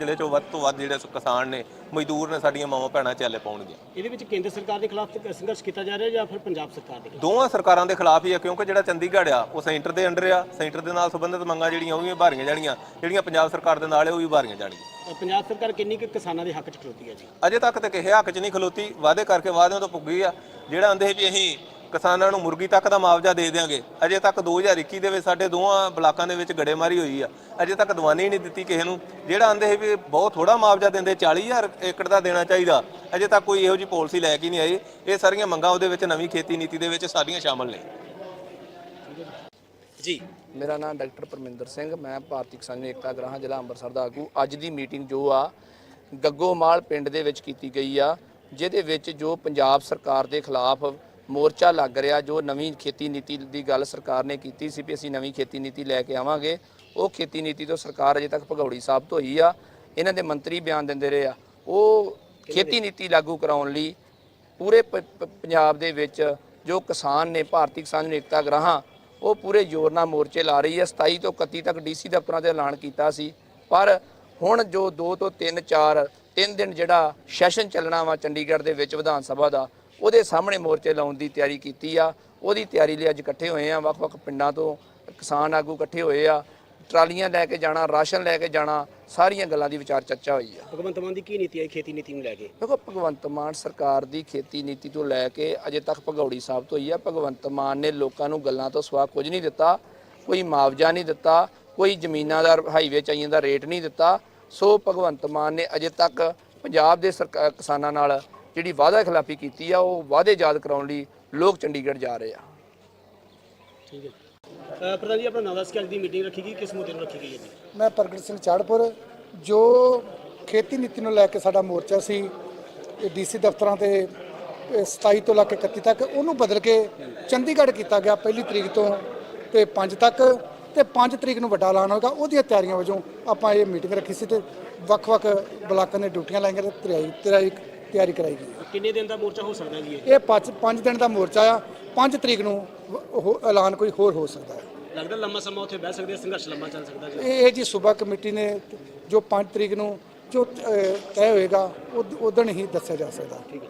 ਜ਼ਿਲ੍ਹੇ ਚੋਂ ਵੱਧ ਤੋਂ ਵੱਧ ਜਿਹੜੇ ਕਿਸਾਨ ਨੇ ਮਜ਼ਦੂਰ ਨੇ ਸਾਡੀਆਂ ਮਾਵਾਂ ਭੈਣਾਂ ਚਾਲੇ ਪਾਉਣਗੀਆਂ। ਇਹਦੇ ਵਿੱਚ ਕੇਂਦਰ ਸਰਕਾਰ ਦੇ ਖਿਲਾਫ ਸੰਘਰਸ਼ ਕੀਤਾ ਜਾ ਰਿਹਾ ਜਾਂ ਫਿਰ ਪੰਜਾਬ ਸਰਕਾਰ ਦੇ ਖਿਲਾਫ? ਦੋਵਾਂ ਸਰਕਾਰਾਂ ਦੇ ਖਿਲਾਫ ਹੀ ਆ ਕਿਉਂਕਿ ਜਿਹੜਾ ਚੰਡੀਗੜ੍ਹ ਆ ਉਹ ਸੈਂਟਰ ਦੇ ਅੰਡਰ ਆ। ਸੈਂਟਰ ਦੇ ਨਾਲ ਸੰਬੰਧਿਤ ਮੰਗਾਂ ਜਿਹੜੀਆਂ ਉਹ ਵੀ ਭਾਰੀਆਂ ਜਾਣੀਆਂ। ਜਿਹੜੀਆਂ ਪੰਜਾਬ ਸਰਕਾਰ ਦੇ ਨਾਲ ਉਹ ਵੀ ਭਾਰੀਆਂ ਜਾਣਗੀਆਂ। ਅ, ਪੰਜਾਬ ਸਰਕਾਰ ਕਿੰਨੀ ਕੁ ਕਿਸਾਨਾਂ ਦੇ ਹੱਕ 'ਚ ਖਲੋਤੀ ਹੈ ਜੀ? ਅਜੇ ਤੱਕ ਤੇ ਕਿਸੇ ਹੱਕ 'ਚ ਨਹੀਂ ਖਲੋਤੀ। ਵਾਅਦੇ ਕਰਕੇ ਵਾਅਦਿਆਂ ਤੋਂ ਪੁੱਗੀ ਆ। ਜਿਹੜਾ ਆਂਦੇ ਵੀ ਅਸੀਂ ਕਿਸਾਨਾਂ ਨੂੰ ਮੁਰਗੀ ਤੱਕ ਦਾ ਮੁਆਵਜ਼ਾ ਦੇ ਦਿਆਂਗੇ। ਅਜੇ ਤੱਕ 2021 ਦੇ ਵਿੱਚ ਸਾਡੇ ਦੋਵਾਂ ਬਲਾਕਾਂ ਦੇ ਵਿੱਚ ਗੜੇਮਾਰੀ ਹੋਈ ਆ। ਅਜੇ ਤੱਕ ਦਵਾਨੀ ਹੀ ਨਹੀਂ ਦਿੱਤੀ ਕਿਸੇ ਨੂੰ। ਜਿਹੜਾ ਆਂਦੇ ਵੀ ਬਹੁਤ ਥੋੜਾ ਮੁਆਵਜ਼ਾ ਦਿੰਦੇ 40000 ਏਕੜ ਦਾ ਦੇਣਾ ਚਾਹੀਦਾ। ਅਜੇ ਤੱਕ ਕੋਈ ਇਹੋ ਜਿਹੀ ਪਾਲਿਸੀ ਲੈ ਕੇ ਨਹੀਂ ਆਈ ਇਹ ਸਾਰੀਆਂ ਮੰਗਾਂ ਉਹਦੇ ਵਿੱਚ ਨਵੀਂ ਖੇਤੀ ਨੀਤੀ ਦੇ ਵਿੱਚ ਸਾਰੀਆਂ ਸ਼ਾਮਲ ਨੇ। ਜੀ। ਮੇਰਾ ਨਾਮ ਡਾਕਟਰ ਪਰਮਿੰਦਰ ਸਿੰਘ। ਮੈਂ ਭਾਰਤੀ ਕਿਸਾਨ ਏਕਤਾ ਗ੍ਰਾਹਾਂ ਜ਼ਿਲ੍ਹਾ ਅੰਮ੍ਰਿਤਸਰ ਦਾ ਆਗੂ। ਅੱਜ ਦੀ ਮੀਟਿੰਗ ਜੋ ਆ ਗੱਗੋਮਾਲ ਪਿੰਡ ਦੇ ਵਿੱਚ ਕੀਤੀ ਗਈ ਆ ਜਿਹਦੇ ਵਿੱਚ ਜੋ ਪੰਜਾਬ ਸਰਕਾਰ ਦੇ ਖਿਲਾਫ ਮੋਰਚਾ ਲੱਗ ਰਿਹਾ ਜੋ ਨਵੀਂ ਖੇਤੀ ਨੀਤੀ ਦੀ ਗੱਲ ਸਰਕਾਰ ਨੇ ਕੀਤੀ ਸੀ ਵੀ ਅਸੀਂ ਨਵੀਂ ਖੇਤੀ ਨੀਤੀ ਲੈ ਕੇ ਆਵਾਂਗੇ। ਉਹ ਖੇਤੀ ਨੀਤੀ ਤੋਂ ਸਰਕਾਰ ਅਜੇ ਤੱਕ ਭਗੌੜੀ ਸਾਬਤ ਹੋਈ ਆ। ਇਹਨਾਂ ਦੇ ਮੰਤਰੀ ਬਿਆਨ ਦਿੰਦੇ ਰਹੇ ਆ। ਉਹ ਖੇਤੀ ਨੀਤੀ ਲਾਗੂ ਕਰਾਉਣ ਲਈ ਪੂਰੇ ਪੰਜਾਬ ਦੇ ਵਿੱਚ ਜੋ ਕਿਸਾਨ ਨੇ ਭਾਰਤੀ ਕਿਸਾਨ ਏਕਤਾ ਗ੍ਰਾਹਾਂ ਉਹ ਪੂਰੇ ਜ਼ੋਰ ਨਾਲ ਮੋਰਚੇ ਲਾ ਰਹੀ ਹੈ 27 ਤੋਂ 31 ਤੱਕ ਡੀਸੀ ਦਫ਼ਤਰਾਂ ਤੇ ਐਲਾਨ ਕੀਤਾ ਸੀ। ਪਰ ਹੁਣ ਜੋ 2 ਤੋਂ 3 4 ਤਿੰਨ ਦਿਨ ਜਿਹੜਾ ਸੈਸ਼ਨ ਚੱਲਣਾ ਵਾ ਚੰਡੀਗੜ੍ਹ ਦੇ ਵਿੱਚ ਵਿਧਾਨ ਸਭਾ ਦਾ ਉਹਦੇ ਸਾਹਮਣੇ ਮੋਰਚੇ ਲਾਉਣ ਦੀ ਤਿਆਰੀ ਕੀਤੀ ਆ। ਉਹਦੀ ਤਿਆਰੀ ਲਈ ਅੱਜ ਇਕੱਠੇ ਹੋਏ ਆ ਵੱਖ-ਵੱਖ ਪਿੰਡਾਂ ਤੋਂ ਕਿਸਾਨ ਆਗੂ ਇਕੱਠੇ ਹੋਏ ਆ। ਟਰਾਲੀਆਂ ਲੈ ਕੇ ਜਾਣਾ ਰਾਸ਼ਨ ਲੈ ਕੇ ਜਾਣਾ ਸਾਰੀਆਂ ਗੱਲਾਂ ਦੀ ਵਿਚਾਰ ਚਰਚਾ ਹੋਈ ਆ। ਭਗਵੰਤ ਮਾਨ ਦੀ ਕੀ ਨੀਤੀ ਹੈ ਖੇਤੀ ਨੀਤੀ ਨੂੰ ਲੈ ਕੇ? ਦੇਖੋ ਭਗਵੰਤ ਮਾਨ ਸਰਕਾਰ ਦੀ ਖੇਤੀ ਨੀਤੀ ਤੋਂ ਲੈ ਕੇ ਅਜੇ ਤੱਕ ਭਗੌੜੀ ਸਾਬਤ ਹੋਈ ਹੈ ਭਗਵੰਤ ਮਾਨ ਨੇ ਲੋਕਾਂ ਨੂੰ ਗੱਲਾਂ ਤੋਂ ਸਵਾ ਕੁਝ ਨਹੀਂ ਦਿੱਤਾ ਕੋਈ ਮੁਆਵਜ਼ਾ ਨਹੀਂ ਦਿੱਤਾ ਕੋਈ ਜ਼ਮੀਨਾਂ ਦਾ ਹਾਈਵੇ ਚਾਹੀਆਂ ਦਾ ਰੇਟ ਨਹੀਂ ਦਿੱਤਾ। ਸੋ ਭਗਵੰਤ ਮਾਨ ਨੇ ਅਜੇ ਤੱਕ ਪੰਜਾਬ ਦੇ ਕਿਸਾਨਾਂ ਨਾਲ ਜਿਹੜੀ ਵਾਅਦਾ ਖਿਲਾਫੀ ਕੀਤੀ ਆ ਉਹ ਵਾਅਦੇ ਯਾਦ ਕਰਾਉਣ ਲਈ ਲੋਕ ਚੰਡੀਗੜ੍ਹ ਜਾ ਰਹੇ ਆ। ਠੀਕ ਹੈ। ਅ, ਪ੍ਰਧਾਨ ਜੀ ਆਪਣਾ ਨਾਮ ਦੱਸ ਕੇ ਅੱਜ ਦੀ ਮੀਟਿੰਗ ਰੱਖੀ ਗਈ ਕਿਸ ਮੁੱਦੇ ਨੂੰ ਰੱਖੀ ਗਈ ਹੈ ਜੀ? ਮੈਂ ਪ੍ਰਗਟ ਸਿੰਘ ਚਾੜਪੁਰ ਜੋ ਖੇਤੀ ਨੀਤੀ ਨੂੰ ਲੈ ਕੇ ਸਾਡਾ ਮੋਰਚਾ ਸੀ ਇਹ ਡੀਸੀ ਦਫ਼ਤਰਾਂ ਤੇ ਇਹ 27 ਤੋਂ ਲੈ ਕੇ 31 ਤੱਕ ਉਹਨੂੰ ਬਦਲ ਕੇ ਚੰਡੀਗੜ੍ਹ ਕੀਤਾ ਗਿਆ ਪਹਿਲੀ ਤਰੀਕ ਤੋਂ ਤੇ 5 ਤੱਕ ਤੇ 5 ਤਰੀਕ ਨੂੰ ਵੱਡਾ ਐਲਾਨ ਹੋਗਾ ਉਹਦੀਆਂ ਤਿਆਰੀਆਂ ਵਜੋਂ ਆਪਾਂ ਇਹ ਮੀਟਿੰਗ ਰੱਖੀ ਸੀ ਤੇ ਵੱਖ-ਵੱਖ ਬਲਾਕਾਂ ਨੇ ਡਿਊਟੀਆਂ ਲਾਈਆਂ ਤੇ ਤਿਆਰੀ ਤਿਆਰੀ ਤਿਆਰੀ ਕਰਾਈ ਗਈ ਕਿੰਨੇ ਦਿਨ ਦਾ ਮੋਰਚਾ ਹੋ ਸਕਦਾ ਜੀ ਇਹ? ਇਹ 5 5 ਦਿਨ ਦਾ ਮੋਰਚਾ ਆ। 5 ਤਰੀਕ ਨੂੰ ਵ- ਉਹ ਐਲਾਨ ਕੋਈ ਹੋਰ ਹੋ ਸਕਦਾ ਹੈ। ਲੱਗਦਾ ਲੰਮਾ ਸਮਾਂ ਉੱਥੇ ਬਹਿ ਸਕਦੇ ਆ, ਸੰਘਰਸ਼ ਲੰਮਾ ਚੱਲ ਸਕਦਾ ਜੀ। ਇਹ ਇਹ ਜੀ ਸੂਬਾ ਕਮੇਟੀ ਨੇ ਜੋ 5 ਤਰੀਕ ਨੂੰ ਜੋ ਤੈਅ ਹੋਏਗਾ ਉਦੋਂ ਹੀ ਦੱਸਿਆ ਜਾ ਸਕਦਾ। ਠੀਕ ਹੈ।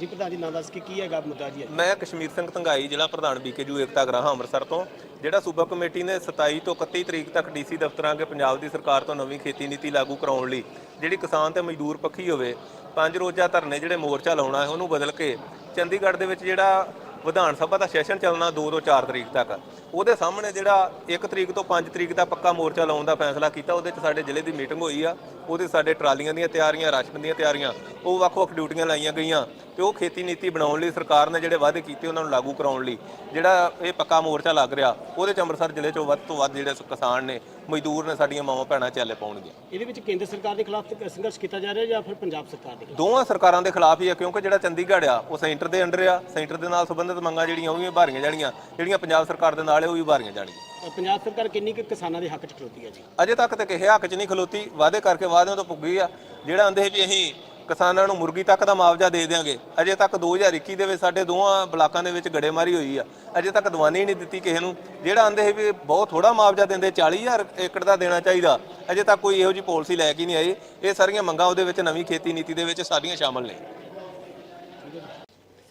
ਜੀ ਪ੍ਰਧਾਨ ਜੀ ਨਾਮ ਦੱਸ ਕੇ ਕੀ ਹੈਗਾ ਮੁੱਦਾ ਜੀ? ਮੈਂ ਕਸ਼ਮੀਰ ਸਿੰਘ ਧੰਗਾਈ ਜ਼ਿਲ੍ਹਾ ਪ੍ਰਧਾਨ ਬੀਕੇਯੂ ਏਕਤਾ ਗ੍ਰਾਹਾਂ ਅੰਮ੍ਰਿਤਸਰ ਤੋਂ। ਜਿਹੜਾ ਸੂਬਾ ਕਮੇਟੀ ਨੇ 27 ਤੋਂ 31 ਤਰੀਕ ਤੱਕ ਡੀਸੀ ਦਫ਼ਤਰਾਂ ਅੱਗੇ ਪੰਜਾਬ ਦੀ ਸਰਕਾਰ ਤੋਂ ਨਵੀਂ ਖੇਤੀ ਨੀਤੀ ਲਾਗੂ ਕਰਾਉਣ ਲਈ ਜਿਹੜੀ ਕਿਸਾਨ ਤੇ ਮਜ਼ਦੂਰ ਪੱਖੀ ਹੋਵੇ ਪੰਜ ਰੋਜ਼ਾ ਧਰਨੇ ਜਿਹੜੇ ਮੋਰਚਾ ਲਾਉਣਾ ਹੈ, ਉਹਨੂੰ ਬਦਲ ਕੇ ਚੰਡੀਗੜ੍ਹ ਦੇ ਵਿੱਚ ਜਿਹੜਾ ਵਿਧਾਨ ਸਭਾ ਦਾ ਸੈਸ਼ਨ ਚੱਲਣਾ 2 ਤੋਂ 4 ਤਰੀਕ ਤੱਕ। ਉਹਦੇ ਸਾਹਮਣੇ ਜਿਹੜਾ 1 ਤਰੀਕ ਤੋਂ 5 ਤਰੀਕ ਦਾ ਪੱਕਾ ਮੋਰਚਾ ਲਾਉਣ ਦਾ ਫੈਸਲਾ ਕੀਤਾ, ਉਹਦੇ 'ਚ ਸਾਡੇ ਜ਼ਿਲ੍ਹੇ ਦੀ ਮੀਟਿੰਗ ਹੋਈ ਆ। ਉਹਦੇ 'ਚ ਸਾਡੇ ਟਰਾਲੀਆਂ ਦੀਆਂ ਤਿਆਰੀਆਂ, ਰਾਸ਼ਨ ਦੀਆਂ ਤਿਆਰੀਆਂ, ਉਹ ਵੱਖ-ਵੱਖ ਡਿਊਟੀਆਂ ਲਾਈਆਂ ਗਈਆਂ ਤੇ ਉਹ ਖੇਤੀ ਨੀਤੀ ਬਣਾਉਣ ਲਈ ਸਰਕਾਰ ਨੇ ਜਿਹੜੇ ਵਾਅਦੇ ਕੀਤੇ ਉਹਨਾਂ ਨੂੰ ਲਾਗੂ ਕਰਾਉਣ ਲਈ, ਜਿਹੜਾ ਇਹ ਪੱਕਾ ਮੋਰਚਾ ਲੱਗ ਰਿਹਾ, ਉਹਦੇ 'ਚ ਅੰਮ੍ਰਿਤਸਰ ਜ਼ਿਲ੍ਹੇ 'ਚੋਂ ਵੱਧ ਤੋਂ ਵੱਧ ਜਿਹੜੇ ਕਿਸਾਨ ਨੇ ਮਜ਼ਦੂਰ ਨੇ ਸਾਡੀਆਂ ਮਾਵਾਂ ਭੈਣਾਂ ਚਾਲੇ ਪਾਉਣਗੀਆਂ। ਇਹਦੇ ਵਿੱਚ ਕੇਂਦਰ ਸਰਕਾਰ ਦੇ ਖਿਲਾਫ ਸੰਘਰਸ਼ ਕੀਤਾ ਜਾ ਰਿਹਾ ਜਾਂ ਫਿਰ ਪੰਜਾਬ ਸਰਕਾਰ ਦੇ ਖਿਲਾਫ? ਦੋਵਾਂ ਸਰਕਾਰਾਂ ਦੇ ਖਿਲਾਫ ਹੀ ਆ ਕਿਉਂਕਿ ਜਿਹੜਾ ਚੰਡੀਗੜ੍ਹ ਆ ਉਹ ਸੈਂਟਰ ਦੇ ਅੰਡਰ ਆ। ਸੈਂਟਰ ਦੇ ਨਾਲ ਸੰਬੰਧਿਤ ਮੰਗਾਂ ਜਿਹੜੀਆਂ ਉਹ ਵੀ ਭਾਰੀਆਂ ਜਾਣੀਆਂ। ਜਿਹੜੀਆਂ ਪੰਜਾਬ ਸਰਕਾਰ ਦੇ ਨਾਲ ਉਹ ਵੀ ਭਾਰੀਆਂ ਜਾਣਗੀਆਂ। ਅ, ਪੰਜਾਬ ਸਰਕਾਰ ਕਿੰਨੀ ਕੁ ਕਿਸਾਨਾਂ ਦੇ ਹੱਕ 'ਚ ਖਲੋਤੀ ਹੈ ਜੀ? ਅਜੇ ਤੱਕ ਤੇ ਕਿਸੇ ਹੱਕ 'ਚ ਨਹੀਂ ਖਲੋਤੀ। ਵਾਅਦੇ ਕਰਕੇ ਵਾਅਦਿਆਂ ਤੋਂ ਪੁੱਗੀ ਆ। ਜਿਹੜਾ ਆਂਦੇ ਵੀ ਅਸੀਂ ਕਿਸਾਨਾਂ ਨੂੰ ਮੁਰਗੀ ਤੱਕ ਦਾ ਮੁਆਵਜ਼ਾ ਦੇ ਦਿਆਂਗੇ। ਅਜੇ ਤੱਕ 2021 ਦੇ ਵਿੱਚ ਸਾਡੇ ਦੋਵਾਂ ਬਲਾਕਾਂ ਦੇ ਵਿੱਚ ਗੜੇਮਾਰੀ ਹੋਈ ਆ। ਅਜੇ ਤੱਕ ਦਵਾਨੀ ਨਹੀਂ ਦਿੱਤੀ ਕਿਸੇ ਨੂੰ। ਜਿਹੜਾ ਆਂਦੇ ਵੀ ਬਹੁਤ ਥੋੜਾ ਮੁਆਵਜ਼ਾ ਦਿੰਦੇ 40000 ਏਕੜ ਦਾ ਦੇਣਾ ਚਾਹੀਦਾ। ਅਜੇ ਤੱਕ ਕੋਈ ਇਹੋ ਜਿਹੀ ਪਾਲਿਸੀ ਲੈ ਕੇ ਨਹੀਂ ਆਈ। ਇਹ ਸਾਰੀਆਂ ਮੰਗਾਂ ਉਹਦੇ ਵਿੱਚ ਨਵੀਂ ਖੇਤੀ ਨੀਤੀ ਦੇ ਵਿੱਚ ਸਾਰੀਆਂ ਸ਼ਾਮਲ ਨੇ।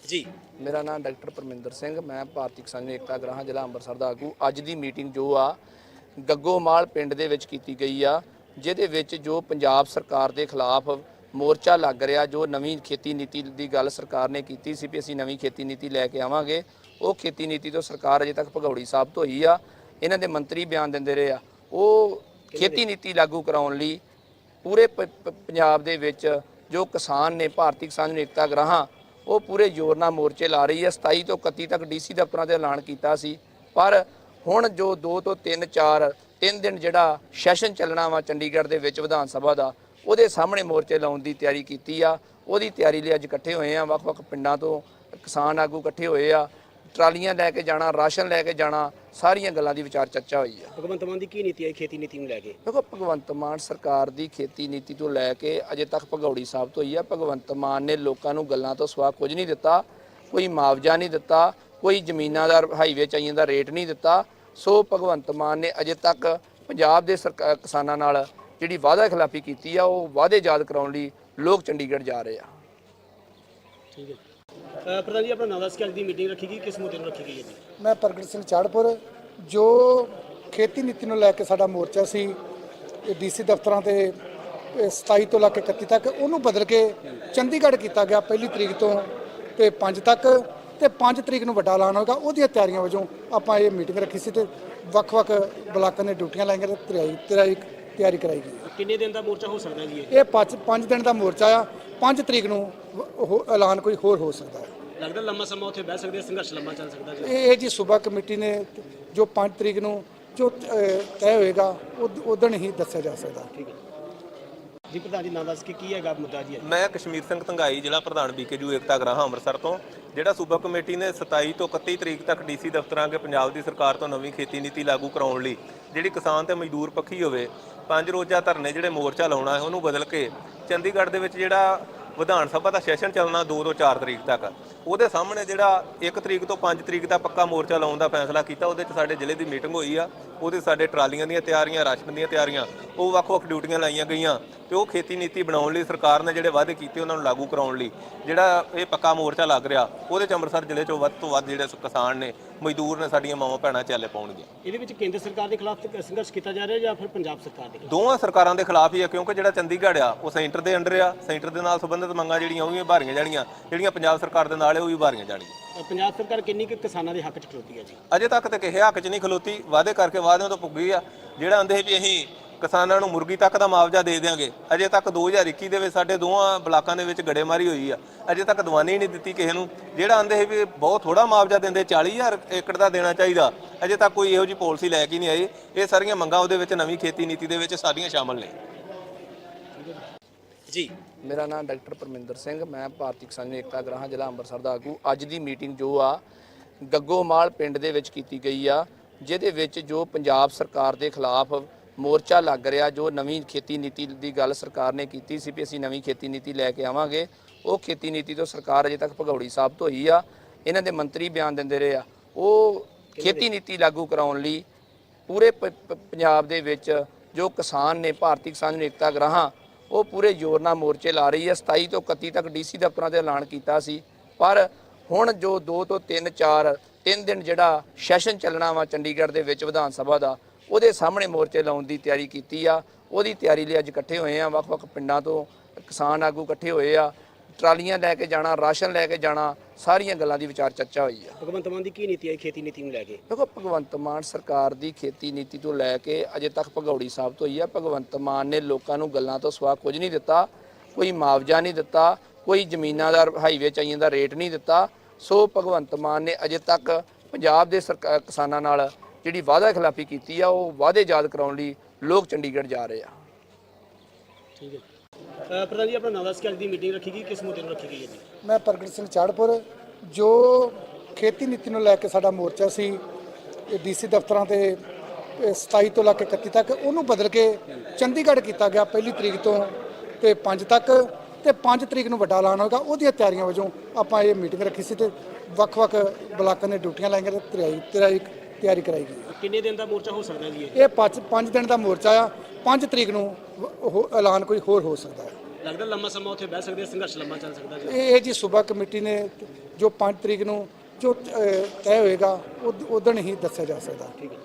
ਜੀ। ਮੇਰਾ ਨਾਮ ਡਾਕਟਰ ਪਰਮਿੰਦਰ ਸਿੰਘ ਮੈਂ ਭਾਰਤੀ ਕਿਸਾਨ ਏਕਤਾ ਗ੍ਰਾਹਾਂ ਜ਼ਿਲ੍ਹਾ ਅੰਮ੍ਰਿਤਸਰ ਦਾ ਆਗੂ। ਅੱਜ ਦੀ ਮੀਟਿੰਗ ਜੋ ਆ ਗੱਗੋਮਾਲ ਪਿੰਡ ਦੇ ਵਿੱਚ ਕੀਤੀ ਗਈ ਆ ਜਿਹਦੇ ਵਿੱਚ ਜੋ ਪੰਜਾਬ ਸਰਕਾਰ ਦੇ ਖਿਲਾਫ ਮੋਰਚਾ ਲੱਗ ਰਿਹਾ ਜੋ ਨਵੀਂ ਖੇਤੀ ਨੀਤੀ ਦੀ ਗੱਲ ਸਰਕਾਰ ਨੇ ਕੀਤੀ ਸੀ ਵੀ ਅਸੀਂ ਨਵੀਂ ਖੇਤੀ ਨੀਤੀ ਲੈ ਕੇ ਆਵਾਂਗੇ। ਉਹ ਖੇਤੀ ਨੀਤੀ ਤੋਂ ਸਰਕਾਰ ਅਜੇ ਤੱਕ ਭਗੌੜੀ ਸਾਬਤ ਹੋਈ ਆ। ਇਹਨਾਂ ਦੇ ਮੰਤਰੀ ਬਿਆਨ ਦਿੰਦੇ ਰਹੇ ਆ। ਉਹ ਖੇਤੀ ਨੀਤੀ ਲਾਗੂ ਕਰਾਉਣ ਲਈ ਪੂਰੇ ਪੰਜਾਬ ਦੇ ਵਿੱਚ ਜੋ ਕਿਸਾਨ ਨੇ ਭਾਰਤੀ ਕਿਸਾਨ ਏਕਤਾ ਗ੍ਰਾਹਾਂ ਉਹ ਪੂਰੇ ਜ਼ੋਰ ਨਾਲ ਮੋਰਚੇ ਲਾ ਰਹੀ ਹੈ 27 ਤੋਂ 31 ਤੱਕ ਡੀਸੀ ਦਫ਼ਤਰਾਂ ਤੇ ਐਲਾਨ ਕੀਤਾ ਸੀ। ਪਰ ਹੁਣ ਜੋ 2 ਤੋਂ 3 4 ਤਿੰਨ ਦਿਨ ਜਿਹੜਾ ਸੈਸ਼ਨ ਚੱਲਣਾ ਵਾ ਚੰਡੀਗੜ੍ਹ ਦੇ ਵਿੱਚ ਵਿਧਾਨ ਸਭਾ ਦਾ ਉਹਦੇ ਸਾਹਮਣੇ ਮੋਰਚੇ ਲਾਉਣ ਦੀ ਤਿਆਰੀ ਕੀਤੀ ਆ। ਉਹਦੀ ਤਿਆਰੀ ਲਈ ਅੱਜ ਇਕੱਠੇ ਹੋਏ ਆ ਵੱਖ-ਵੱਖ ਪਿੰਡਾਂ ਤੋਂ ਕਿਸਾਨ ਆਗੂ ਇਕੱਠੇ ਹੋਏ ਆ। ਟਰਾਲੀਆਂ ਲੈ ਕੇ ਜਾਣਾ ਰਾਸ਼ਨ ਲੈ ਕੇ ਜਾਣਾ ਸਾਰੀਆਂ ਗੱਲਾਂ ਦੀ ਵਿਚਾਰ ਚਰਚਾ ਹੋਈ ਆ। ਭਗਵੰਤ ਮਾਨ ਦੀ ਕੀ ਨੀਤੀ ਹੈ ਖੇਤੀ ਨੀਤੀ ਨੂੰ ਲੈ ਕੇ? ਦੇਖੋ ਭਗਵੰਤ ਮਾਨ ਸਰਕਾਰ ਦੀ ਖੇਤੀ ਨੀਤੀ ਤੋਂ ਲੈ ਕੇ ਅਜੇ ਤੱਕ ਭਗੌੜੀ ਸਾਬਤ ਹੋਈ ਹੈ ਭਗਵੰਤ ਮਾਨ ਨੇ ਲੋਕਾਂ ਨੂੰ ਗੱਲਾਂ ਤੋਂ ਸਵਾ ਕੁਝ ਨਹੀਂ ਦਿੱਤਾ। ਕੋਈ ਮੁਆਵਜ਼ਾ ਨਹੀਂ ਦਿੱਤਾ ਕੋਈ ਜ਼ਮੀਨਾਂ ਦਾ ਹਾਈਵੇ ਚਾਹੀਆਂ ਦਾ ਰੇਟ ਨਹੀਂ ਦਿੱਤਾ। ਸੋ ਭਗਵੰਤ ਮਾਨ ਨੇ ਅਜੇ ਤੱਕ ਪੰਜਾਬ ਦੇ ਕਿਸਾਨਾਂ ਨਾਲ ਜਿਹੜੀ ਵਾਅਦਾ ਖਿਲਾਫੀ ਕੀਤੀ ਆ ਉਹ ਵਾਅਦੇ ਯਾਦ ਕਰਾਉਣ ਲਈ ਲੋਕ ਚੰਡੀਗੜ੍ਹ ਜਾ ਰਹੇ ਆ। ਠੀਕ ਹੈ ਪ੍ਰਧਾਨ ਜੀ ਆਪਣਾ ਨਾਮ ਦੱਸ ਕੇ ਅੱਜ ਦੀ ਮੀਟਿੰਗ ਰੱਖੀ ਗਈ ਕਿਸ ਮੁੱਦੇ ਨੂੰ ਰੱਖੀ ਗਈ ਹੈ ਜੀ? ਮੈਂ ਪ੍ਰਗਟ ਸਿੰਘ ਚਾੜਪੁਰ ਜੋ ਖੇਤੀ ਨੀਤੀ ਨੂੰ ਲੈ ਕੇ ਸਾਡਾ ਮੋਰਚਾ ਸੀ ਡੀਸੀ ਦਫ਼ਤਰਾਂ ਤੇ ਇਹ 27 ਤੋਂ ਲੈ ਕੇ 31 ਤੱਕ ਉਹਨੂੰ ਬਦਲ ਕੇ ਚੰਡੀਗੜ੍ਹ ਕੀਤਾ ਗਿਆ ਪਹਿਲੀ ਤਰੀਕ ਤੋਂ ਤੇ 5 ਤੱਕ ਤੇ 5 ਤਰੀਕ ਨੂੰ ਵੱਡਾ ਐਲਾਨ ਹੋਏਗਾ। ਉਹਦੀਆਂ ਤਿਆਰੀਆਂ ਵਜੋਂ ਆਪਾਂ ਇਹ ਮੀਟਿੰਗ ਰੱਖੀ ਸੀ ਤੇ ਵੱਖ-ਵੱਖ ਬਲਾਕਾਂ ਨੇ ਡਿਊਟੀਆਂ ਲਾਈਆਂ ਤੇ ਤਿਆਰੀ ਤਿਆਰੀ ਤਿਆਰੀ ਕਰਾਈ ਗਈ। ਕਿੰਨੇ ਦਿਨ ਦਾ ਮੋਰਚਾ ਹੋ ਸਕਦਾ ਜੀ ਇਹ? ਇਹ 5 5 ਦਿਨ ਦਾ ਮੋਰਚਾ ਆ। 5 ਤਰੀਕ ਨੂੰ ਉਹ ਐਲਾਨ ਕੋਈ ਹੋਰ ਹੋ ਸਕਦਾ ਹੈ। ਲੱਗਦਾ ਲੰਮਾ ਸਮਾਂ ਉੱਥੇ ਬਹਿ ਸਕਦੇ ਆ, ਸੰਘਰਸ਼ ਲੰਮਾ ਚੱਲ ਸਕਦਾ ਜੀ। ਇਹ ਇਹ ਜੀ ਸੂਬਾ ਕਮੇਟੀ ਨੇ ਜੋ 5 ਤਰੀਕ ਨੂੰ ਜੋ ਅਹ, ਤੈਅ ਹੋਏਗਾ ਉਦੋਂ ਹੀ ਦੱਸਿਆ ਜਾ ਸਕਦਾ। ਠੀਕ ਹੈ। ਜੀ, ਪ੍ਰਧਾਨ ਜੀ ਨਾਮ ਦੱਸ ਕੇ ਕੀ ਹੈਗਾ ਮੁੱਦਾ ਜੀ? ਮੈਂ ਕਸ਼ਮੀਰ ਸਿੰਘ ਧੰਗਾਈ ਜ਼ਿਲ੍ਹਾ ਪ੍ਰਧਾਨ ਬੀਕੇਯੂ ਏਕਤਾ ਗ੍ਰਾਹਾਂ ਅੰਮ੍ਰਿਤਸਰ ਤੋਂ। ਜਿਹੜਾ ਸੂਬਾ ਕਮੇਟੀ ਨੇ 27 ਤੋਂ 31 ਤਰੀਕ ਤੱਕ ਡੀਸੀ ਦਫ਼ਤਰਾਂ ਅੱਗੇ ਪੰਜਾਬ ਦੀ ਸਰਕਾਰ ਤੋਂ ਨਵੀਂ ਖੇਤੀ ਨੀਤੀ ਲਾਗੂ ਕਰਾਉਣ ਲਈ ਜਿਹੜੀ ਕਿਸਾਨ ਤੇ ਮਜ਼ਦੂਰ ਪੱਖੀ ਹੋਵੇ, ਪੰਜ ਰੋਜ਼ਾ ਧਰਨੇ ਜਿਹੜੇ ਮੋਰਚਾ ਲਾਉਣਾ ਹੈ, ਉਹਨੂੰ ਬਦਲ ਕੇ ਚੰਡੀਗੜ੍ਹ ਦੇ ਵਿੱਚ ਜਿਹੜਾ ਵਿਧਾਨ ਸਭਾ ਦਾ ਸੈਸ਼ਨ ਚੱਲਣਾ 2 ਤੋਂ 4 ਤਰੀਕ ਤੱਕ। ਉਹਦੇ ਸਾਹਮਣੇ ਜਿਹੜਾ 1 ਤਰੀਕ ਤੋਂ 5 ਤਰੀਕ ਦਾ ਪੱਕਾ ਮੋਰਚਾ ਲਾਉਣ ਦਾ ਫੈਸਲਾ ਕੀਤਾ ਉਹਦੇ 'ਚ ਸਾਡੇ ਜ਼ਿਲ੍ਹੇ ਦੀ ਮੀਟਿੰਗ ਹੋਈ ਆ ਉਹਦੇ ਸਾਡੇ ਟਰਾਲੀਆਂ ਦੀਆਂ ਤਿਆਰੀਆਂ ਰਾਸ਼ਨ ਦੀਆਂ ਤਿਆਰੀਆਂ ਉਹ ਵੱਖ-ਵੱਖ ਡਿਊਟੀਆਂ ਲਾਈਆਂ ਗਈਆਂ ਤੇ ਉਹ ਖੇਤੀ ਨੀਤੀ ਬਣਾਉਣ ਲਈ ਸਰਕਾਰ ਨੇ ਜਿਹੜੇ ਵਾਅਦੇ ਕੀਤੇ ਉਹਨਾਂ ਨੂੰ ਲਾਗੂ ਕਰਾਉਣ ਲਈ ਜਿਹੜਾ ਇਹ ਪੱਕਾ ਮੋਰਚਾ ਲੱਗ ਰਿਹਾ ਉਹਦੇ 'ਚ ਅੰਮ੍ਰਿਤਸਰ ਜ਼ਿਲ੍ਹੇ 'ਚੋਂ ਵੱਧ ਤੋਂ ਵੱਧ ਜਿਹੜੇ ਕਿਸਾਨ ਨੇ ਮਜ਼ਦੂਰ ਨੇ ਸਾਡੀਆਂ ਮਾਵਾਂ ਭੈਣਾਂ ਚਾਲੇ ਪਾਉਣਗੇ ਇਹਦੇ ਵਿੱਚ ਕੇਂਦਰ ਸਰਕਾਰ ਦੇ ਖਿਲਾਫ ਸੰਘਰਸ਼ ਕੀਤਾ ਜਾ ਰਿਹਾ ਜਾਂ ਫਿਰ ਪੰਜਾਬ ਸਰਕਾਰ ਦੇ ਦੋਵਾਂ ਸਰਕਾਰਾਂ ਦੇ ਖਿਲਾਫ ਹੀ ਆ ਕਿਉਂਕਿ ਜਿਹੜਾ ਚੰਡੀਗੜ੍ਹ ਆ ਉਹ ਸੈਂਟਰ ਦੇ ਅੰਡਰ ਆ ਸੈਂਟਰ ਦੇ ਨਾਲ ਸੰਬੰਧਿਤ ਮੰਗਾਂ ਜਿਹੜੀਆਂ ਉਹ ਵੀ ਭਾਰੀਆਂ ਜਾਣੀਆਂ ਜਿਹੜੀਆਂ ਪੰਜਾਬ ਸਰਕਾਰ ਦੇ ਨਾਲ ਆ, ਉਹ ਵੀ ਭਾਰੀਆਂ ਜਾਣਗੀਆਂ ਪੰਜਾਬ ਸਰਕਾਰ ਕਿੰਨੀ ਕੁ ਕਿਸਾਨਾਂ ਦੇ ਹੱਕ 'ਚ ਖਲੋਤੀ ਹੈ ਜੀ? ਅਜੇ ਤੱਕ ਤੇ ਕਿਸੇ ਹੱਕ 'ਚ ਨਹੀਂ ਖਲੋਤੀ। ਵਾਅਦੇ ਕਰਕੇ ਵਾਅਦਿਆਂ ਤੋਂ ਪੁੱਗੀ ਆ। ਜਿਹੜਾ ਆਂਦੇ ਵੀ ਅਸੀਂ ਕਿਸਾਨਾਂ ਨੂੰ ਮੁਰਗੀ ਤੱਕ ਦਾ ਮੁਆਵਜ਼ਾ ਦੇ ਦਿਆਂਗੇ। ਅਜੇ ਤੱਕ 2021 ਦੇ ਵਿੱਚ ਸਾਡੇ ਦੋਵਾਂ ਬਲਾਕਾਂ ਦੇ ਵਿੱਚ ਗੜੇਮਾਰੀ ਹੋਈ ਆ। ਅਜੇ ਤੱਕ ਦਵਾਨੀ ਨਹੀਂ ਦਿੱਤੀ ਕਿਸੇ ਨੂੰ। ਜਿਹੜਾ ਆਂਦੇ ਵੀ ਬਹੁਤ ਥੋੜਾ ਮੁਆਵਜ਼ਾ ਦਿੰਦੇ 40000 ਏਕੜ ਦਾ ਦੇਣਾ ਚਾਹੀਦਾ। ਅਜੇ ਤੱਕ ਕੋਈ ਇਹੋ ਜਿਹੀ ਪਾਲਿਸੀ ਲੈ ਕੇ ਨਹੀਂ ਆਈ। ਇਹ ਸਾਰੀਆਂ ਮੰਗਾਂ ਉਹਦੇ ਵਿੱਚ ਨਵੀਂ ਖੇਤੀ ਨੀਤੀ ਦੇ ਵਿੱਚ ਸਾਰੀਆਂ ਸ਼ਾਮਲ ਨੇ। ਜੀ। ਮੇਰਾ ਨਾਮ ਡਾਕਟਰ ਪਰਮਿੰਦਰ ਸਿੰਘ, ਮੈਂ ਭਾਰਤੀ ਕਿਸਾਨ ਏਕਤਾ ਗ੍ਰਾਹਾਂ, ਜ਼ਿਲ੍ਹਾ ਅੰਮ੍ਰਿਤਸਰ ਦਾ ਆਗੂ। ਅੱਜ ਦੀ ਮੀਟਿੰਗ ਜੋ ਆ, ਗੱਗੋਮਾਲ ਪਿੰਡ ਦੇ ਵਿੱਚ ਕੀਤੀ ਗਈ ਆ, ਜਿਹਦੇ ਵਿੱਚ ਜੋ ਪੰਜਾਬ ਸਰਕਾਰ ਦੇ ਖਿਲਾਫ ਮੋਰਚਾ ਲੱਗ ਰਿਹਾ, ਜੋ ਨਵੀਂ ਖੇਤੀ ਨੀਤੀ ਦੀ ਗੱਲ ਸਰਕਾਰ ਨੇ ਕੀਤੀ ਸੀ ਵੀ ਅਸੀਂ ਨਵੀਂ ਖੇਤੀ ਨੀਤੀ ਲੈ ਕੇ ਆਵਾਂਗੇ। ਉਹ ਖੇਤੀ ਨੀਤੀ ਤੋਂ ਸਰਕਾਰ ਅਜੇ ਤੱਕ ਭਗੌੜੀ ਸਾਬਤ ਹੋਈ ਆ। ਇਹਨਾਂ ਦੇ ਮੰਤਰੀ ਬਿਆਨ ਦਿੰਦੇ ਰਹੇ ਆ। ਉਹ ਖੇਤੀ ਨੀਤੀ ਲਾਗੂ ਕਰਾਉਣ ਲਈ ਪੂਰੇ ਪ- ਪ- ਪੰਜਾਬ ਦੇ ਵਿੱਚ ਜੋ ਕਿਸਾਨ ਨੇ, ਭਾਰਤੀ ਕਿਸਾਨ ਏਕਤਾ ਗ੍ਰਾਹਾਂ ਉਹ ਪੂਰੇ ਜ਼ੋਰ ਨਾਲ ਮੋਰਚੇ ਲਾ ਰਹੀ ਹੈ। 27 ਤੋਂ 31 ਤੱਕ ਡੀਸੀ ਦਫ਼ਤਰਾਂ ਤੇ ਐਲਾਨ ਕੀਤਾ ਸੀ। ਪਰ ਹੁਣ ਜੋ 2 ਤੋਂ 3 4 ਤਿੰਨ ਦਿਨ ਜਿਹੜਾ ਸੈਸ਼ਨ ਚੱਲਣਾ ਵਾ ਚੰਡੀਗੜ੍ਹ ਦੇ ਵਿੱਚ ਵਿਧਾਨ ਸਭਾ ਦਾ, ਉਹਦੇ ਸਾਹਮਣੇ ਮੋਰਚੇ ਲਾਉਣ ਦੀ ਤਿਆਰੀ ਕੀਤੀ ਆ। ਉਹਦੀ ਤਿਆਰੀ ਲਈ ਅੱਜ ਇਕੱਠੇ ਹੋਏ ਆ। ਵੱਖ-ਵੱਖ ਪਿੰਡਾਂ ਤੋਂ ਕਿਸਾਨ ਆਗੂ ਇਕੱਠੇ ਹੋਏ ਆ। ਟਰਾਲੀਆਂ ਲੈ ਕੇ ਜਾਣਾ ਰਾਸ਼ਨ ਲੈ ਕੇ ਜਾਣਾ ਸਾਰੀਆਂ ਗੱਲਾਂ ਦੀ ਵਿਚਾਰ ਚਰਚਾ ਹੋਈ ਆ। ਭਗਵੰਤ ਮਾਨ ਦੀ ਕੀ ਨੀਤੀ ਹੈ ਖੇਤੀ ਨੀਤੀ ਨੂੰ ਲੈ ਕੇ? ਦੇਖੋ ਭਗਵੰਤ ਮਾਨ ਸਰਕਾਰ ਦੀ ਖੇਤੀ ਨੀਤੀ ਤੋਂ ਲੈ ਕੇ ਅਜੇ ਤੱਕ ਭਗੌੜੀ ਸਾਬਤ ਹੋਈ ਹੈ ਭਗਵੰਤ ਮਾਨ ਨੇ ਲੋਕਾਂ ਨੂੰ ਗੱਲਾਂ ਤੋਂ ਸਵਾ ਕੁਝ ਨਹੀਂ ਦਿੱਤਾ ਕੋਈ ਮੁਆਵਜ਼ਾ ਨਹੀਂ ਦਿੱਤਾ ਕੋਈ ਜ਼ਮੀਨਾਂ ਦਾ ਹਾਈਵੇ ਚਾਈਆਂ ਦਾ ਰੇਟ ਨਹੀਂ ਦਿੱਤਾ। ਸੋ ਭਗਵੰਤ ਮਾਨ ਨੇ ਅਜੇ ਤੱਕ ਪੰਜਾਬ ਦੇ ਕਿਸਾਨਾਂ ਨਾਲ ਜਿਹੜੀ ਵਾਅਦਾ ਖਿਲਾਫੀ ਕੀਤੀ ਆ ਉਹ ਵਾਅਦੇ ਯਾਦ ਕਰਾਉਣ ਲਈ ਲੋਕ ਚੰਡੀਗੜ੍ਹ ਜਾ ਰਹੇ ਆ। ਠੀਕ ਹੈ। ਪ੍ਰਧਾਨ ਜੀ ਆਪਣਾ ਨਾਮ ਦੱਸ ਕੇ ਅੱਜ ਦੀ ਮੀਟਿੰਗ ਰੱਖੀ ਗਈ ਕਿਸ ਮੁੱਦੇ ਨੂੰ ਰੱਖੀ ਗਈ ਹੈ ਜੀ? ਮੈਂ ਪ੍ਰਗਟ ਸਿੰਘ ਚਾੜਪੁਰ ਜੋ ਖੇਤੀ ਨੀਤੀ ਨੂੰ ਲੈ ਕੇ ਸਾਡਾ ਮੋਰਚਾ ਸੀ ਡੀਸੀ ਦਫ਼ਤਰਾਂ ਤੇ ਇਹ 27 ਤੋਂ ਲੈ ਕੇ 31 ਤੱਕ ਉਹਨੂੰ ਬਦਲ ਕੇ ਚੰਡੀਗੜ੍ਹ ਕੀਤਾ ਗਿਆ ਪਹਿਲੀ ਤਰੀਕ ਤੋਂ ਤੇ 5 ਤੱਕ ਤੇ 5 ਤਰੀਕ ਨੂੰ ਵੱਡਾ ਐਲਾਨ ਹੋਏਗਾ ਉਹਦੀਆਂ ਤਿਆਰੀਆਂ ਵਜੋਂ ਆਪਾਂ ਇਹ ਮੀਟਿੰਗ ਰੱਖੀ ਸੀ ਤੇ ਵੱਖ-ਵੱਖ ਬਲਾਕਾਂ ਨੇ ਡਿਊਟੀਆਂ ਲਾਈਆਂ ਤੇ ਤਿਆਰੀ ਤਿਆਰੀ ਤਿਆਰੀ ਕਰਾਈ ਗਈ ਕਿੰਨੇ ਦਿਨ ਦਾ ਮੋਰਚਾ ਹੋ ਸਕਦਾ ਜੀ ਇਹ? ਇਹ 5 5 ਦਿਨ ਦਾ ਮੋਰਚਾ ਆ 5 ਤਰੀਕ ਨੂੰ ਉਹ ਐਲਾਨ ਕੋਈ ਹੋਰ ਹੋ ਸਕਦਾ ਹੈ। ਲੱਗਦਾ ਲੰਮਾ ਸਮਾਂ ਉੱਥੇ ਬਹਿ ਸਕਦੇ ਆ, ਸੰਘਰਸ਼ ਲੰਮਾ ਚੱਲ ਸਕਦਾ ਜੀ। ਇਹ ਇਹ ਜੀ ਸੂਬਾ ਕਮੇਟੀ ਨੇ ਜੋ 5 ਤਰੀਕ ਨੂੰ ਜੋ ਅਹ, ਤੈਅ ਹੋਏਗਾ ਉਦੋਂ ਹੀ ਦੱਸਿਆ ਜਾ ਸਕਦਾ। ਠੀਕ ਹੈ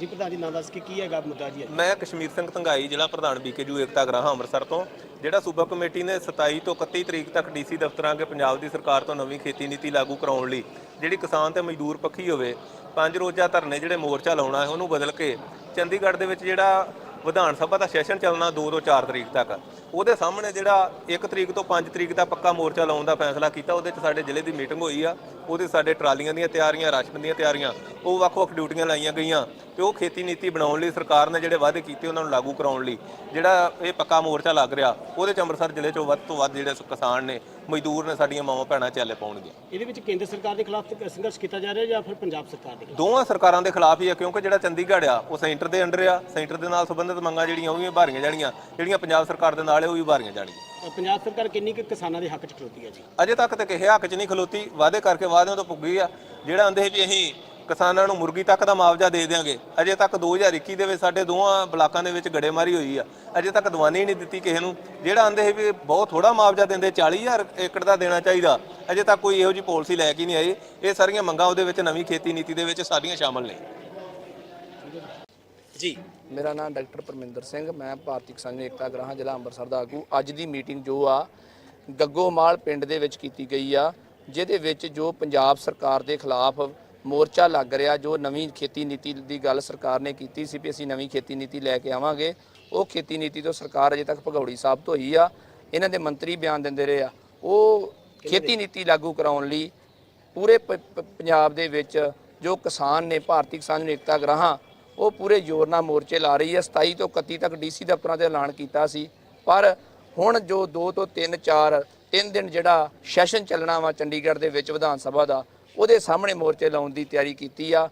ਜੀ। ਪ੍ਰਧਾਨ ਜੀ ਨਾਮ ਦੱਸ ਕੇ ਕੀ ਹੈਗਾ ਮੁੱਦਾ ਜੀ? ਮੈਂ ਕਸ਼ਮੀਰ ਸਿੰਘ ਧੰਗਾਈ ਜ਼ਿਲ੍ਹਾ ਪ੍ਰਧਾਨ ਬੀਕੇਯੂ ਏਕਤਾ ਗ੍ਰਾਹਾਂ ਅੰਮ੍ਰਿਤਸਰ ਤੋਂ। ਜਿਹੜਾ ਸੂਬਾ ਕਮੇਟੀ ਨੇ 27 ਤੋਂ 31 ਤਰੀਕ ਤੱਕ ਡੀਸੀ ਦਫ਼ਤਰਾਂ ਅੱਗੇ ਪੰਜਾਬ ਦੀ ਸਰਕਾਰ ਤੋਂ ਨਵੀਂ ਖੇਤੀ ਨੀਤੀ ਲਾਗੂ ਕਰਾਉਣ ਲਈ ਜਿਹੜੀ ਕਿਸਾਨ ਤੇ ਮਜ਼ਦੂਰ ਪੱਖੀ ਹੋਵੇ ਪੰਜ ਰੋਜ਼ਾ ਧਰਨੇ ਜਿਹੜੇ ਮੋਰਚਾ ਲਾਉਣਾ ਹੈ ਉਹਨੂੰ ਬਦਲ ਕੇ ਚੰਡੀਗੜ੍ਹ ਦੇ ਵਿੱਚ ਜਿਹੜਾ ਵਿਧਾਨ ਸਭਾ ਦਾ ਸੈਸ਼ਨ ਚੱਲਣਾ 2 ਤੋਂ 4 ਤਰੀਕ ਤੱਕ। ਉਹਦੇ ਸਾਹਮਣੇ ਜਿਹੜਾ 1 ਤਰੀਕ ਤੋਂ 5 ਤਰੀਕ ਦਾ ਪੱਕਾ ਮੋਰਚਾ ਲਾਉਣ ਦਾ ਫੈਸਲਾ ਕੀਤਾ, ਉਹਦੇ 'ਚ ਸਾਡੇ ਜ਼ਿਲ੍ਹੇ ਦੀ ਮੀਟਿੰਗ ਹੋਈ ਆ। ਉਹਦੇ ਸਾਡੇ ਟਰਾਲੀਆਂ ਦੀਆਂ ਤਿਆਰੀਆਂ, ਰਾਸ਼ਨ ਦੀਆਂ ਤਿਆਰੀਆਂ, ਉਹ ਵੱਖ-ਵੱਖ ਡਿਊਟੀਆਂ ਲਾਈਆਂ ਗਈਆਂ ਤੇ ਉਹ ਖੇਤੀ ਨੀਤੀ ਬਣਾਉਣ ਲਈ ਸਰਕਾਰ ਨੇ ਜਿਹੜੇ ਵਾਅਦੇ ਕੀਤੇ ਉਹਨਾਂ ਨੂੰ ਲਾਗੂ ਕਰਾਉਣ ਲਈ। ਜਿਹੜਾ ਇਹ ਪੱਕਾ ਮੋਰਚਾ ਲੱਗ ਰਿਹਾ, ਉਹਦੇ 'ਚ ਅੰਮ੍ਰਿਤਸਰ ਜ਼ਿਲ੍ਹੇ 'ਚੋਂ ਵੱਧ ਤੋਂ ਵੱਧ ਜਿਹੜੇ ਕਿਸਾਨ ਨੇ ਮਜ਼ਦੂਰ ਨੇ ਸਾਡੀਆਂ ਮਾਵਾਂ ਭੈਣਾਂ ਚਾਲੇ ਪਾਉਣਗੇ ਇਹਦੇ ਵਿੱਚ ਕੇਂਦਰ ਸਰਕਾਰ ਦੇ ਖਿਲਾਫ ਸੰਘਰਸ਼ ਕੀਤਾ ਜਾ ਰਿਹਾ ਜਾਂ ਫਿਰ ਪੰਜਾਬ ਸਰਕਾਰ ਦੇ ਖਿਲਾਫ? ਦੋਵਾਂ ਸਰਕਾਰਾਂ ਦੇ ਖਿਲਾਫ ਹੀ ਆ ਕਿਉਂਕਿ ਜਿਹੜਾ ਚੰਡੀਗੜ੍ਹ ਆ ਉਹ ਸੈਂਟਰ ਦੇ ਅੰਡਰ ਆ। ਸੈਂਟਰ ਦੇ ਨਾਲ ਸੰਬੰਧਿਤ ਮੰਗਾਂ ਜਿਹੜੀਆਂ ਉਹ ਵੀ ਭਾਰੀਆਂ ਜਾਣੀਆਂ। ਜਿਹੜੀਆਂ ਪੰਜਾਬ ਸਰਕਾਰ ਦੇ ਨਾਲ ਆ, ਉਹ ਵੀ ਭਾਰੀਆਂ ਜਾਣਗੀਆਂ। ਅ, ਪੰਜਾਬ ਸਰਕਾਰ ਕਿੰਨੀ ਕੁ ਕਿਸਾਨਾਂ ਦੇ ਹੱਕ 'ਚ ਖਲੋਤੀ ਹੈ ਜੀ? ਅਜੇ ਤੱਕ ਤੇ ਕਿਸੇ ਹੱਕ 'ਚ ਨਹੀਂ ਖਲੋਤੀ। ਵਾਅਦੇ ਕਰਕੇ ਵਾਅਦਿਆਂ ਤੋਂ ਪੁੱਗੀ ਆ। ਜਿਹੜਾ ਆਂਦੇ ਵੀ ਅਸੀਂ ਕਿਸਾਨਾਂ ਨੂੰ ਮੁਰਗੀ ਤੱਕ ਦਾ ਮੁਆਵਜ਼ਾ ਦੇ ਦਿਆਂਗੇ। ਅਜੇ ਤੱਕ 2021 ਦੇ ਵਿੱਚ ਸਾਡੇ ਦੋਵਾਂ ਬਲਾਕਾਂ ਦੇ ਵਿੱਚ ਗੜੇਮਾਰੀ ਹੋਈ ਆ। ਅਜੇ ਤੱਕ ਦਵਾਨੀ ਹੀ ਨਹੀਂ ਦਿੱਤੀ ਕਿਸੇ ਨੂੰ। ਜਿਹੜਾ ਆਂਦੇ ਸੀ ਵੀ ਬਹੁਤ ਥੋੜਾ ਮੁਆਵਜ਼ਾ ਦਿੰਦੇ 40000 ਏਕੜ ਦਾ ਦੇਣਾ ਚਾਹੀਦਾ। ਅਜੇ ਤੱਕ ਕੋਈ ਇਹੋ ਜੀ ਪਾਲਿਸੀ ਲੈ ਕੇ ਨਹੀਂ ਆਈ ਇਹ ਸਾਰੀਆਂ ਮੰਗਾਂ ਉਹਦੇ ਵਿੱਚ ਨਵੀਂ ਖੇਤੀ ਨੀਤੀ ਦੇ ਵਿੱਚ ਸਾਰੀਆਂ ਸ਼ਾਮਲ ਨੇ। ਜੀ। ਮੇਰਾ ਨਾਮ ਡਾਕਟਰ ਪਰਮਿੰਦਰ ਸਿੰਘ। ਮੈਂ ਭਾਰਤੀ ਕਿਸਾਨ ਏਕਤਾ ਗ੍ਰਾਹਾਂ ਜ਼ਿਲ੍ਹਾ ਅੰਮ੍ਰਿਤਸਰ ਦਾ ਆਗੂ। ਅੱਜ ਦੀ ਮੀਟਿੰਗ ਜੋ ਆ ਗੱਗੋਮਾਲ ਪਿੰਡ ਦੇ ਵਿੱਚ ਕੀਤੀ ਗਈ ਆ ਜਿਹਦੇ ਵਿੱਚ ਜੋ ਪੰਜਾਬ ਸਰਕਾਰ ਦੇ ਖਿਲਾਫ ਮੋਰਚਾ ਲੱਗ ਰਿਹਾ ਜੋ ਨਵੀਂ ਖੇਤੀ ਨੀਤੀ ਦੀ ਗੱਲ ਸਰਕਾਰ ਨੇ ਕੀਤੀ ਸੀ ਵੀ ਅਸੀਂ ਨਵੀਂ ਖੇਤੀ ਨੀਤੀ ਲੈ ਕੇ ਆਵਾਂਗੇ। ਉਹ ਖੇਤੀ ਨੀਤੀ ਤੋਂ ਸਰਕਾਰ ਅਜੇ ਤੱਕ ਭਗੌੜੀ ਸਾਬਤ ਹੋਈ ਆ। ਇਹਨਾਂ ਦੇ ਮੰਤਰੀ ਬਿਆਨ ਦਿੰਦੇ ਰਹੇ ਆ। ਉਹ ਖੇਤੀ ਨੀਤੀ ਲਾਗੂ ਕਰਾਉਣ ਲਈ ਪੂਰੇ ਪੰਜਾਬ ਦੇ ਵਿੱਚ ਜੋ ਕਿਸਾਨ ਨੇ ਭਾਰਤੀ ਕਿਸਾਨ ਏਕਤਾ ਗ੍ਰਾਹਾਂ ਉਹ ਪੂਰੇ ਜ਼ੋਰ ਨਾਲ ਮੋਰਚੇ ਲਾ ਰਹੀ ਹੈ 27 ਤੋਂ 31 ਤੱਕ ਡੀਸੀ ਦਫ਼ਤਰਾਂ ਤੇ ਐਲਾਨ ਕੀਤਾ ਸੀ। ਪਰ ਹੁਣ ਜੋ 2 ਤੋਂ 3 4 ਤਿੰਨ ਦਿਨ ਜਿਹੜਾ ਸੈਸ਼ਨ ਚੱਲਣਾ ਵਾ ਚੰਡੀਗੜ੍ਹ ਦੇ ਵਿੱਚ ਵਿਧਾਨ ਸਭਾ ਦਾ ਉਹਦੇ ਸਾਹਮਣੇ ਮੋਰਚੇ ਲਾਉਣ ਦੀ ਤਿਆਰੀ ਕੀਤੀ ਆ।